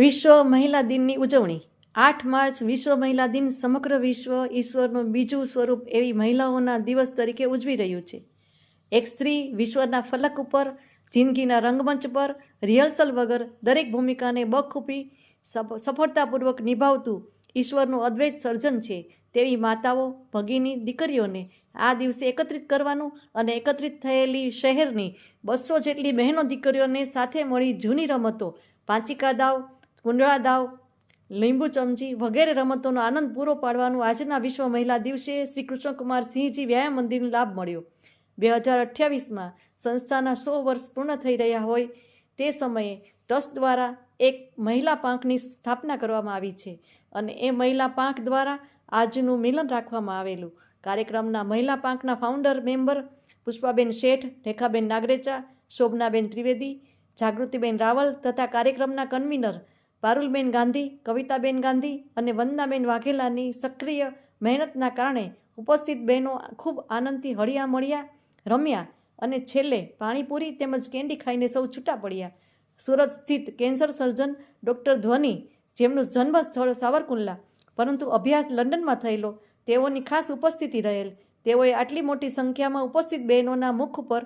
વિશ્વ મહિલા દિનની ઉજવણી. આઠ માર્ચ વિશ્વ મહિલા દિન સમગ્ર વિશ્વ ઈશ્વરનું બીજું સ્વરૂપ એવી મહિલાઓના દિવસ તરીકે ઉજવી રહ્યું છે. એક સ્ત્રી વિશ્વના ફલક ઉપર, જિંદગીના રંગમંચ પર, રિહર્સલ વગર દરેક ભૂમિકાને બખૂબી સફ- સફળતાપૂર્વક નિભાવતું ઈશ્વરનું અદ્વૈત સર્જન છે. તેવી માતાઓ, ભગીની, દીકરીઓને આ દિવસે એકત્રિત કરવાનું અને એકત્રિત થયેલી શહેરની બસો જેટલી બહેનો દીકરીઓને સાથે મળી જૂની રમતો, પાંચિકા દાવ કુંડળા દાવ લીંબુ ચમચી વગેરે રમતોનો આનંદ પૂરો પાડવાનું આજના વિશ્વ મહિલા દિવસે શ્રી કૃષ્ણકુમાર સિંહજી વ્યાયામ મંદિરનો લાભ મળ્યો. બે હજાર અઠ્યાવીસમાં સંસ્થાના સો વર્ષ પૂર્ણ થઈ રહ્યા હોય તે સમયે ટ્રસ્ટ દ્વારા એક મહિલા પાંખની સ્થાપના કરવામાં આવી છે અને એ મહિલા પાંખ દ્વારા આજનું મિલન રાખવામાં આવેલું. કાર્યક્રમના મહિલા પાંખના ફાઉન્ડર મેમ્બર પુષ્પાબેન શેઠ, રેખાબેન નાગરેચા, શોભનાબેન ત્રિવેદી, જાગૃતિબેન રાવલ તથા કાર્યક્રમના કન્વીનર પારુલબેન ગાંધી, કવિતાબેન ગાંધી અને વંદનાબેન વાઘેલાની સક્રિય મહેનતના કારણે ઉપસ્થિત બહેનો ખૂબ આનંદથી હળિયા મળ્યા, રમ્યા અને છેલ્લે પાણીપુરી તેમજ કેન્ડી ખાઈને સૌ છૂટા પડ્યા. સુરત સ્થિત કેન્સર સર્જન ડૉક્ટર ધ્વની, જેમનું જન્મ સ્થળ સાવરકુંડલા, પરંતુ અભ્યાસ લંડનમાં થયેલો, તેઓની ખાસ ઉપસ્થિતિ રહેલ. તેઓએ આટલી મોટી સંખ્યામાં ઉપસ્થિત બહેનોના મુખ ઉપર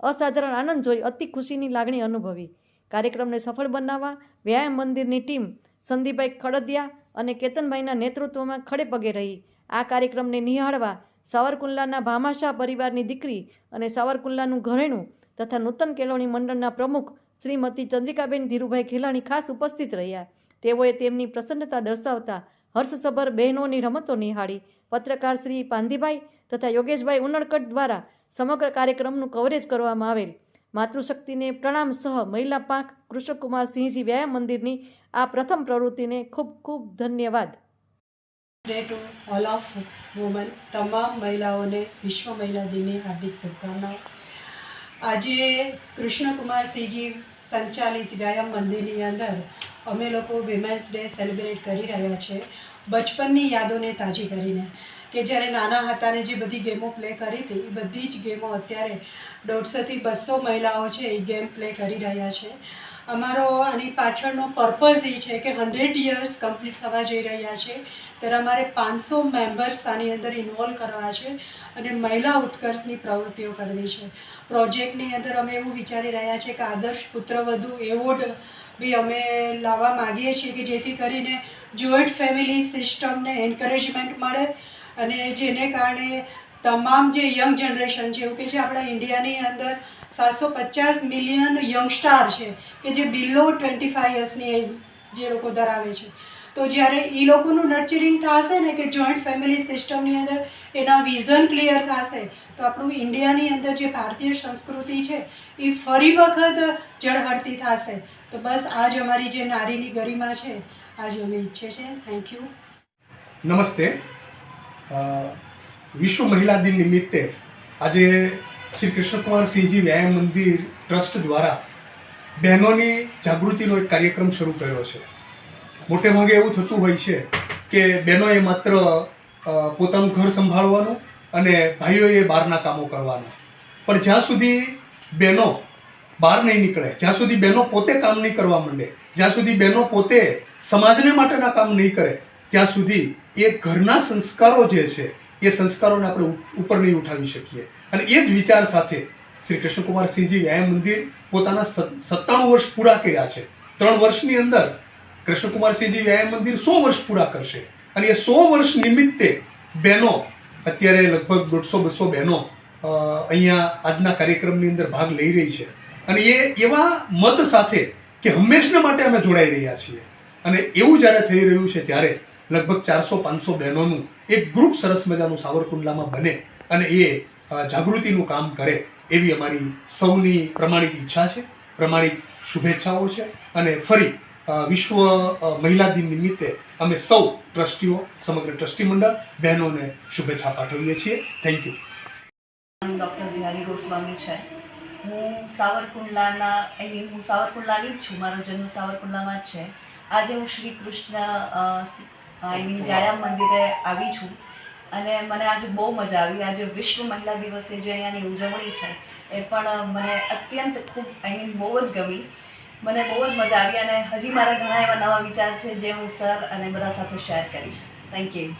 અસાધારણ આનંદ જોઈ અતિ ખુશીની લાગણી અનુભવી. કાર્યક્રમને સફળ બનાવવા વ્યાયામ મંદિરની ટીમ સંદીપભાઈ ખડદિયા અને કેતનભાઈના નેતૃત્વમાં ખડે પગે રહી. આ કાર્યક્રમને નિહાળવા સાવરકુંડલાના ભામાશા પરિવારની દીકરી અને સાવરકુંડલાનું ઘરેણું તથા નૂતન કેળવણી મંડળના પ્રમુખ શ્રીમતી ચંદ્રિકાબેન ધીરુભાઈ ખેલાણી ખાસ ઉપસ્થિત રહ્યા. તેઓએ તેમની પ્રસન્નતા દર્શાવતા હર્ષસભર બહેનોની રમતો નિહાળી. પત્રકાર શ્રી પાંધીભાઈ તથા યોગેશભાઈ ઉનડકટ દ્વારા સમગ્ર કાર્યક્રમનું કવરેજ કરવામાં આવેલ. માતૃશક્તિને પ્રણામ સહ મહિલા પાંખ કૃષ્ણકુમાર સિંહજી વ્યાયામ મંદિરની આ પ્રથમ પ્રવૃત્તિને ખૂબ ખૂબ ધન્યવાદ. Day to all of woman તમામ મહિલાઓને વિશ્વ મહિલા દિનની હાર્દિક શુભકામનાઓ. આજે કૃષ્ણકુમાર સિંહજી સંચાલિત વ્યાયામ મંદિરની અંદર અમે લોકો વિમેન્સ ડે સેલિબ્રેટ કરી રહ્યા છે. બચપનની યાદોને તાજી કરીને. કે જ્યારે નાના હતા ને જે બધી ગેમો પ્લે કરી હતી, એ બધી જ ગેમો અત્યારે દોઢસોથી બસો મહિલાઓ છે એ ગેમ પ્લે કરી રહ્યા છે. અમારો આની પાછળનો પર્પઝ એ છે કે હંડ્રેડ યર્સ કમ્પ્લીટ થવા જઈ રહ્યા છે. ત્યારે અમારે પાંચસો મેમ્બર્સ આની અંદર ઇન્વોલ્વ કરવા છે અને મહિલા ઉત્કર્ષની પ્રવૃત્તિઓ કરવી છે. પ્રોજેક્ટની અંદર અમે એવું વિચારી રહ્યા છીએ કે આદર્શ પુત્રવધુ એવોર્ડ બી અમે લાવવા માગીએ છીએ કે જેથી કરીને જોઈન્ટ ફેમિલી સિસ્ટમને એન્કરેજમેન્ટ મળે અને જેને કારણે તમામ જે યંગ જનરેશન છે, એવું કે છે આપણા ઇન્ડિયાની અંદર સાતસો પચાસ મિલિયન યંગસ્ટાર છે, કે જે બિલો ટ્વેન્ટી ફાઇવ યર્સની એજ જે લોકો ધરાવે છે. તો જ્યારે એ લોકોનું નર્ચરિંગ થશે ને કે જોઈન્ટ ફેમિલી સિસ્ટમની અંદર એના વિઝન ક્લિયર થશે, તો આપણું ઇન્ડિયાની અંદર જે ભારતીય સંસ્કૃતિ છે, એ ફરી વખત જળહળતી થશે. તો બસ આજ અમારી જે નારીની ગરિમા છે, આજ અમે ઈચ્છે છે થેન્ક યુ નમસ્તે. વિશ્વ મહિલા દિન નિમિત્તે આજે શ્રી કૃષ્ણકુમારસિંહજી વ્યાયામ મંદિર ટ્રસ્ટ દ્વારા બહેનોની જાગૃતિનો એક કાર્યક્રમ શરૂ કર્યો છે. મોટે ભાગે એવું થતું હોય છે કે બહેનોએ માત્ર પોતાનું ઘર સંભાળવાનું અને ભાઈઓએ બહારના કામો કરવાના. પણ જ્યાં સુધી બહેનો બહાર નહીં નીકળે, જ્યાં સુધી બહેનો પોતે કામ નહીં કરવા માંડે, જ્યાં સુધી બહેનો પોતે સમાજને માટેના કામ નહીં કરે ત્યાં સુધી એ ઘરના સંસ્કારો જે છે, એ સંસ્કારોને આપણે ઉપર નહીં ઉઠાવી શકીએ. અને એ જ વિચાર સાથે શ્રી કૃષ્ણકુમાર સિંહજી વ્યાયામ મંદિર પોતાના સત્તાણું વર્ષ પૂરા કર્યા છે. ત્રણ વર્ષની અંદર કૃષ્ણકુમાર સિંહજી વ્યાયામ મંદિર સો વર્ષ પૂરા કરશે. અને એ સો વર્ષ નિમિત્તે બહેનો, અત્યારે લગભગ દોઢસો, બસો બહેનો અહીંયા આજના કાર્યક્રમની અંદર ભાગ લઈ રહી છે. અને એ એવા મત સાથે કે હંમેશને માટે અમે જોડાઈ રહ્યા છીએ. અને એવું જ્યારે થઈ રહ્યું છે ત્યારે લગભગ ચારસો પાંચસો બહેનોનું એક ગ્રુપ સરસ મજાનું સાવરકુંડલામાં બને અને એ જાગૃતિનું કામ કરે એવી અમારી સૌની પ્રમાણિક ઈચ્છા છે, પ્રમાણિક શુભેચ્છાઓ છે અને ફરી વિશ્વ મહિલા દિન નિમિત્તે અમે સૌ ટ્રસ્ટીઓ, સમગ્ર ટ્રસ્ટી મંડળ બહેનોને શુભેચ્છા પાઠવીએ છીએ. Thank you doctor Bihari Goswami છે. હું સાવરકુંડલાના મીન હું સાવરકુંડલાની જ છું, મારો જન્મ સાવરકુંડલામાં જ છે. આજે હું શ્રી કૃષ્ણ મીન વ્યાયામ મંદિરે આવી છું. અને મને આજે બહુ મજા આવી. આજે વિશ્વ મહિલા દિવસે જે અહીંયાની ઉજવણી છે, એ પણ મને અત્યંત ખૂબ આઈ મીન બહુ જ ગમી. મને બહુ જ મજા આવી અને હજી મારા ઘણા એવા નવા વિચાર છે જે હું સર અને બધા સાથે શેર કરીશ. Thank you